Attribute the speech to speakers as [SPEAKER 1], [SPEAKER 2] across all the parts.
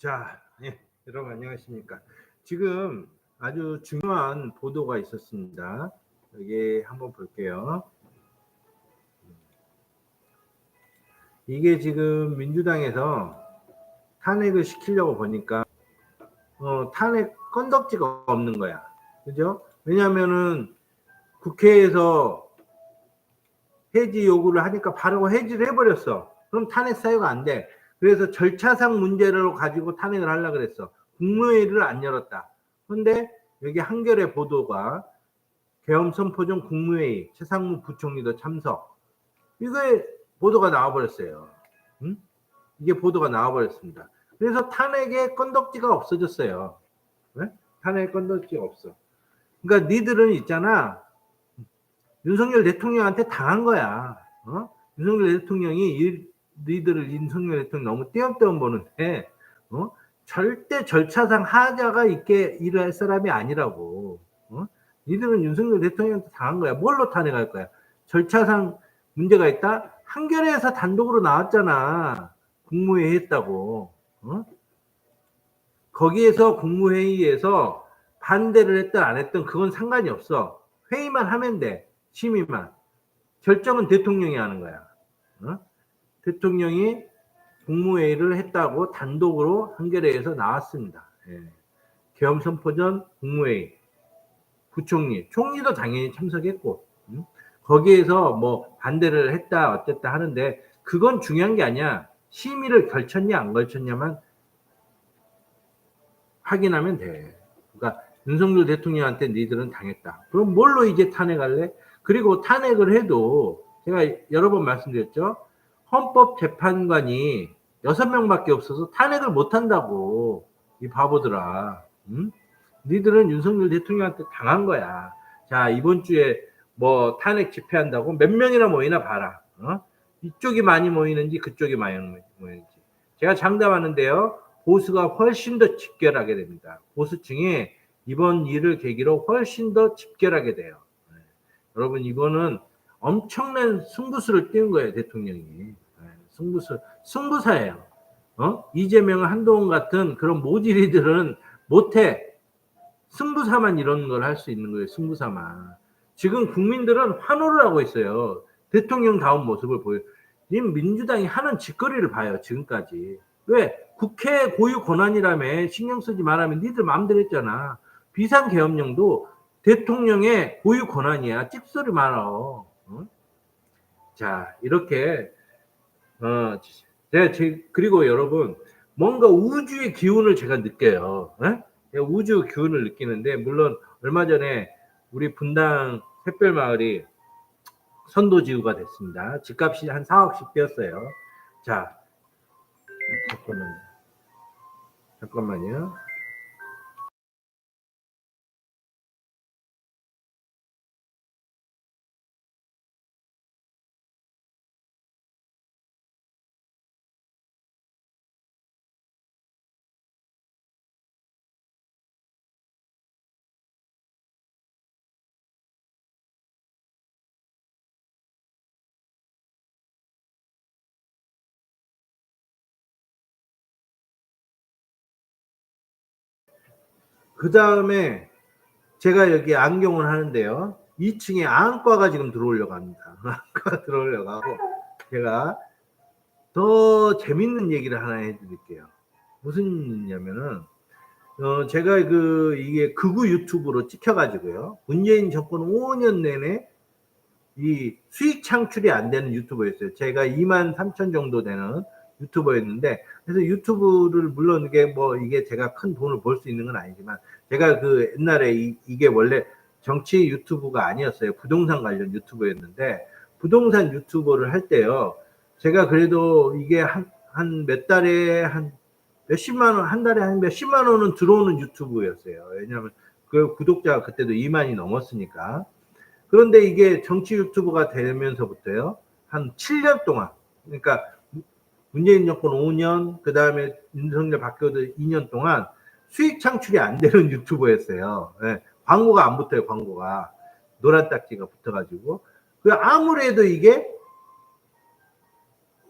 [SPEAKER 1] 자, 예, 여러분 안녕하십니까. 지금 아주 중요한 보도가 있었습니다. 여기 한번 볼게요. 이게 지금 민주당에서 탄핵을 시키려고 보니까 어, 탄핵 건덕지가 없는 거야. 그죠? 왜냐면은 국회에서 해지 요구를 하니까 바로 해지를 해버렸어. 그럼 탄핵 사유가 안 돼. 그래서 절차상 문제를 가지고 탄핵을 하려고 그랬어. 국무회의를 안 열었다. 그런데 여기 한겨레 보도가 계엄 선포 전 국무회의 최상무 부총리도 참석. 이게 보도가 나와버렸어요. 응? 이게 보도가 나와버렸습니다. 그래서 탄핵의 건덕지가 없어졌어요. 네? 탄핵 건덕지가 없어. 그러니까 니들은 있잖아. 윤석열 대통령한테 당한 거야. 어? 윤석열 대통령이 이, 니들을 윤석열 대통령 너무 띄엄띄엄 보는데 어? 절대 절차상 하자가 있게 일할 사람이 아니라고. 어? 니들은 윤석열 대통령한테 당한 거야. 뭘로 탄핵할 거야? 절차상 문제가 있다? 한겨레에서 단독으로 나왔잖아. 국무회의 했다고. 어? 거기에서 국무회의에서 반대를 했든 안 했든 그건 상관이 없어. 회의만 하면 돼. 심의만. 결정은 대통령이 하는 거야. 어? 대통령이 국무회의를 했다고 단독으로 한겨레에서 나왔습니다. 예. 계엄 선포 전 국무회의. 부총리, 총리도 당연히 참석했고, 음? 거기에서 뭐 반대를 했다, 어쨌다 하는데, 그건 중요한 게 아니야. 심의를 걸쳤냐, 안 걸쳤냐만 확인하면 돼. 그러니까 윤석열 대통령한테 니들은 당했다. 그럼 뭘로 이제 탄핵할래? 그리고 탄핵을 해도 제가 여러 번 말씀드렸죠. 헌법재판관이 여섯 명밖에 없어서 탄핵을 못 한다고 이 바보들아. 응? 니들은 윤석열 대통령한테 당한 거야. 자 이번 주에 뭐 탄핵 집회한다고 몇 명이나 모이나 봐라. 어? 이쪽이 많이 모이는지 그쪽이 많이 모이는지. 제가 장담하는데요. 보수가 훨씬 더 집결하게 됩니다. 보수층이 이번 일을 계기로 훨씬 더 집결하게 돼요. 네. 여러분 이거는 엄청난 승부수를 띄운 거예요 대통령이. 네. 승부수 승부사예요. 어? 이재명 한동훈 같은 그런 모질이들은 못해. 승부사만 이런 걸 할 수 있는 거예요. 승부사만. 지금 국민들은 환호를 하고 있어요. 대통령다운 모습을 보여. 지금 민주당이 하는 짓거리를 봐요. 지금까지. 왜? 국회 고유 권한이라며 신경 쓰지 말라면 니들 마음대로 했잖아. 비상계엄령도 대통령의 고유 권한이야. 찝소리 말아. 어? 자, 이렇게, 어, 제가 제, 그리고 여러분, 뭔가 우주의 기운을 제가 느껴요. 에? 우주 기운을 느끼는데, 물론 얼마 전에 우리 분당 샛별마을이 선도지구가 됐습니다. 집값이 한 4억씩 뛰었어요. 자, 잠깐만요. 잠깐만요. 그 다음에 제가 여기 안경을 하는데요. 2층에 안과가 지금 들어오려고 합니다. 안과 들어오려고 하고 제가 더 재밌는 얘기를 하나 해드릴게요. 무슨 일이냐면은 어 제가 그 이게 극우 유튜브로 찍혀가지고요. 문재인 정권 5년 내내 이 수익 창출이 안 되는 유튜버였어요. 제가 2만 3천 정도 되는 유튜버였는데 그래서 유튜브를 물론 이게 뭐 이게 제가 큰 돈을 벌 수 있는 건 아니지만 제가 그 옛날에 이, 이게 원래 정치 유튜브가 아니었어요. 부동산 관련 유튜버였는데 부동산 유튜버를 할 때요 제가 그래도 이게 한 한 몇 달에 한 몇십만 원 한 달에 한 몇십만 원은 들어오는 유튜브였어요. 왜냐하면 그 구독자가 그때도 2만이 넘었으니까. 그런데 이게 정치 유튜브가 되면서부터요 한 7년 동안 그러니까 문재인 정권 5년, 그 다음에 윤석열 바뀌어도 2년 동안 수익 창출이 안 되는 유튜버였어요. 네, 광고가 안 붙어요, 광고가. 노란 딱지가 붙어가지고. 그 아무래도 이게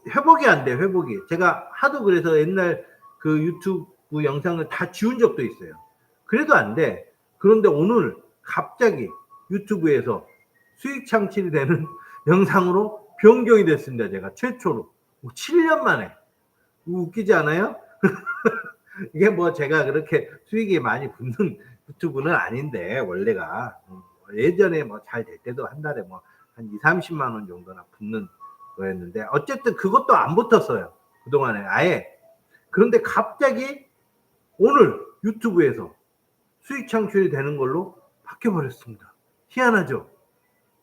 [SPEAKER 1] 회복이 안 돼, 회복이. 제가 하도 그래서 옛날 그 유튜브 그 영상을 다 지운 적도 있어요. 그래도 안 돼. 그런데 오늘 갑자기 유튜브에서 수익 창출이 되는 영상으로 변경이 됐습니다. 제가 최초로 7년 만에 웃기지 않아요? 이게 뭐 제가 그렇게 수익이 많이 붙는 유튜브는 아닌데 원래가 음, 예전에 뭐 잘 될 때도 한 달에 뭐 한 2, 30만 원 정도나 붙는 거였는데 어쨌든 그것도 안 붙었어요. 그동안에 아예. 그런데 갑자기 오늘 유튜브에서 수익 창출이 되는 걸로 바뀌어 버렸습니다. 희한하죠?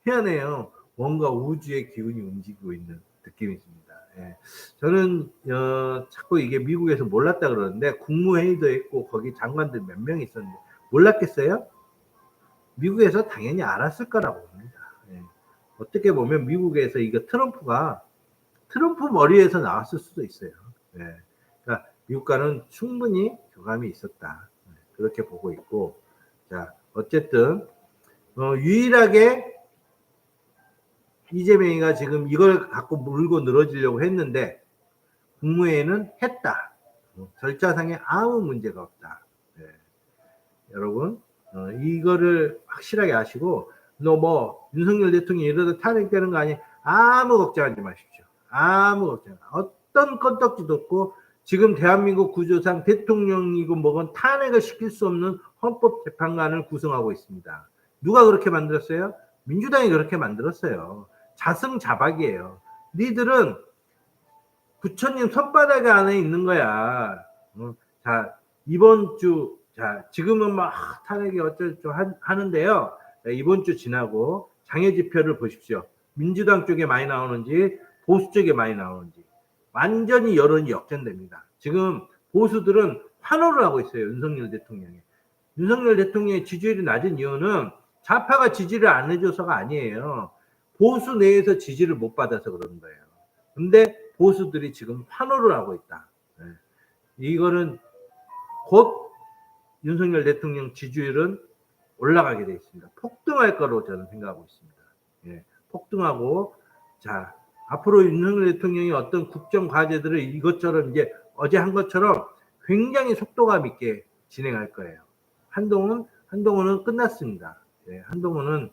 [SPEAKER 1] 희한해요. 뭔가 우주의 기운이 움직이고 있는 느낌이 있습니다. 예. 저는 어, 자꾸 이게 미국에서 몰랐다 그러는데 국무회의도 했고 거기 장관들 몇 명 있었는데 몰랐겠어요? 미국에서 당연히 알았을 거라고 봅니다. 예. 어떻게 보면 미국에서 이거 트럼프가 트럼프 머리에서 나왔을 수도 있어요. 예. 그러니까 미국과는 충분히 교감이 있었다. 예. 그렇게 보고 있고, 자 어쨌든 어, 유일하게 이재명이가 지금 이걸 갖고 물고 늘어지려고 했는데 국무회의는 했다. 어, 절차상에 아무 문제가 없다. 예. 여러분 어, 이거를 확실하게 아시고 너 뭐 윤석열 대통령이 이러다 탄핵되는 거 아니 아무 걱정하지 마십시오. 아무 걱정. 어떤 건덕지도 없고 지금 대한민국 구조상 대통령이고 뭐건 탄핵을 시킬 수 없는 헌법재판관을 구성하고 있습니다. 누가 그렇게 만들었어요? 민주당이 그렇게 만들었어요. 자승자박이에요. 니들은 부처님 손바닥 안에 있는 거야. 어, 자 이번 주, 자 지금은 막 탄핵이 어쩔 줄 하는데요. 자, 이번 주 지나고 장애 지표를 보십시오. 민주당 쪽에 많이 나오는지 보수 쪽에 많이 나오는지 완전히 여론이 역전됩니다. 지금 보수들은 환호를 하고 있어요. 윤석열 대통령이. 윤석열 대통령의 지지율이 낮은 이유는 좌파가 지지를 안 해줘서가 아니에요. 보수 내에서 지지를 못 받아서 그런 거예요. 근데 보수들이 지금 환호를 하고 있다. 네. 이거는 곧 윤석열 대통령 지지율은 올라가게 되어 있습니다. 폭등할 거로 저는 생각하고 있습니다. 예, 폭등하고 자 앞으로 윤석열 대통령이 어떤 국정 과제들을 이것처럼 이제 어제 한 것처럼 굉장히 속도감 있게 진행할 거예요. 한동훈 한동훈은 끝났습니다. 예, 한동훈은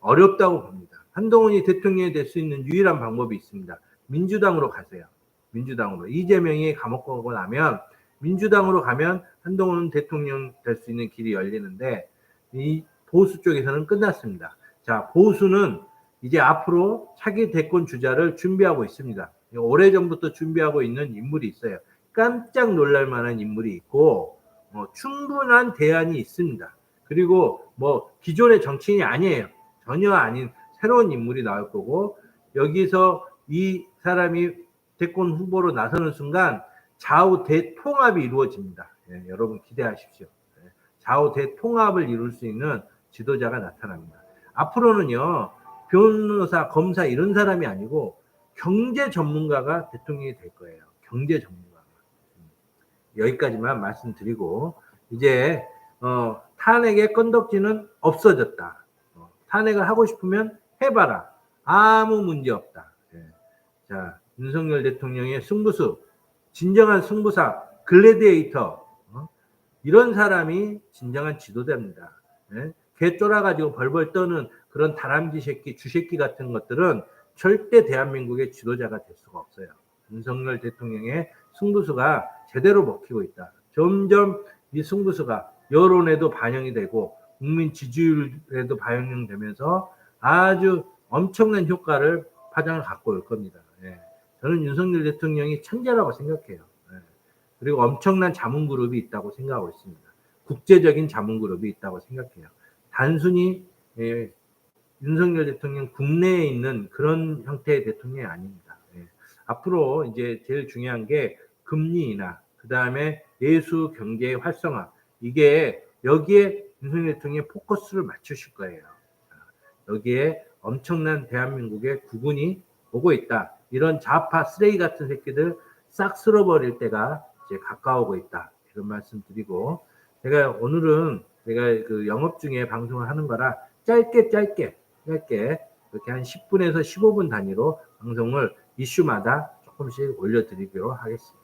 [SPEAKER 1] 어렵다고 봅니다. 한동훈이 대통령이 될 수 있는 유일한 방법이 있습니다. 민주당으로 가세요. 민주당으로 이재명이 감옥 가고 나면 민주당으로 가면 한동훈은 대통령 될 수 있는 길이 열리는데 이 보수 쪽에서는 끝났습니다. 자, 보수는 이제 앞으로 차기 대권 주자를 준비하고 있습니다. 오래전부터 준비하고 있는 인물이 있어요. 깜짝 놀랄 만한 인물이 있고, 뭐 충분한 대안이 있습니다. 그리고 뭐 기존의 정치인이 아니에요. 전혀 아닌 새로운 인물이 나올 거고, 여기서 이 사람이 대권 후보로 나서는 순간 좌우 대통합이 이루어집니다. 예, 여러분 기대하십시오. 좌우 대통합을 이룰 수 있는 지도자가 나타납니다. 앞으로는요, 변호사, 검사 이런 사람이 아니고 경제 전문가가 대통령이 될 거예요. 경제 전문가가. 여기까지만 말씀드리고 이제 어, 탄핵의 건덕지는 없어졌다. 어, 탄핵을 하고 싶으면 해봐라. 아무 문제 없다. 예. 자, 윤석열 대통령의 승부수, 진정한 승부사, 글래디에이터, 이런 사람이 진정한 지도자입니다. 예? 개 쫄아가지고 벌벌 떠는 그런 다람쥐 새끼, 주새끼 같은 것들은 절대 대한민국의 지도자가 될 수가 없어요. 윤석열 대통령의 승부수가 제대로 먹히고 있다. 점점 이 승부수가 여론에도 반영이 되고 국민 지지율에도 반영되면서 아주 엄청난 효과를 파장을 갖고 올 겁니다. 예. 저는 윤석열 대통령이 천재라고 생각해요. 그리고 엄청난 자문 그룹이 있다고 생각하고 있습니다. 국제적인 자문 그룹이 있다고 생각해요. 단순히 예, 윤석열 대통령 국내에 있는 그런 형태의 대통령이 아닙니다. 예. 앞으로 이제 제일 중요한 게 금리 인하, 그 다음에 예수 경제 활성화 이게 여기에 윤석열 대통령이 포커스를 맞추실 거예요. 여기에 엄청난 대한민국의 구분이 오고 있다. 이런 좌파 쓰레기 같은 새끼들 싹 쓸어버릴 때가 이제 가까우고 있다. 이런 말씀 드리고 제가 오늘은 제가 그 영업 중에 방송을 하는 거라 짧게 짧게 짧게 이렇게 한 10분에서 15분 단위로 방송을 이슈마다 조금씩 올려드리기로 하겠습니다.